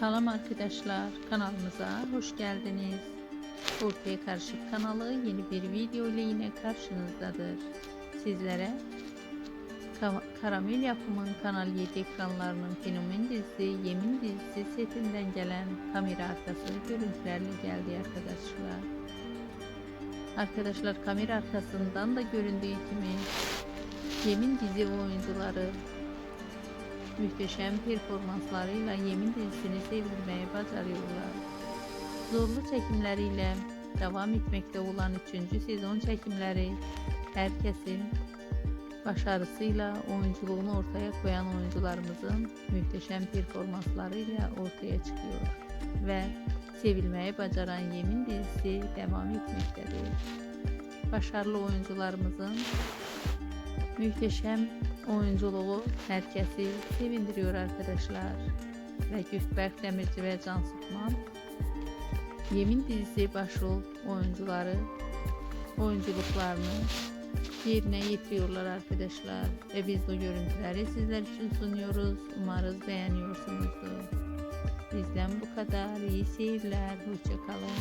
Salam arkadaşlar kanalımıza hoş geldiniz. Ortaya Karışık kanalı yeni bir video ile yine karşınızdadır. Sizlere Ka- Karamel yapımın Kanal 7 ekranlarının fenomen dizisi Yemin dizisi setinden gelen kamera arkası görüntülerle geldi arkadaşlar. Arkadaşlar kamera arkasından da göründüğü gibi Yemin dizi oyuncuları muhteşem performanslarıyla Yemin dizisini sevdirmeye başarıyorlar. Zorlu çekimleriyle devam etmekte olan 3. sezon çekimleri herkesin başarısıyla oyunculuğunu ortaya koyan oyuncularımızın muhteşem performanslarıyla ortaya çıkıyor ve sevilmeye başaran Yemin dizisi devam etmektedir. Başarılı oyuncularımızın muhteşem oyunculuğu herkesi sevindiriyor arkadaşlar. Ve Gökberk Demirci ve Can Sıkman Yemin dizisi başrol oyuncuları oyunculuklarını yerine getiriyorlar arkadaşlar. Ve biz bu görüntüleri sizler için sunuyoruz. Umarız beğeniyorsunuzdur. Bizden bu kadar. İyi seyirler. Hoşçakalın.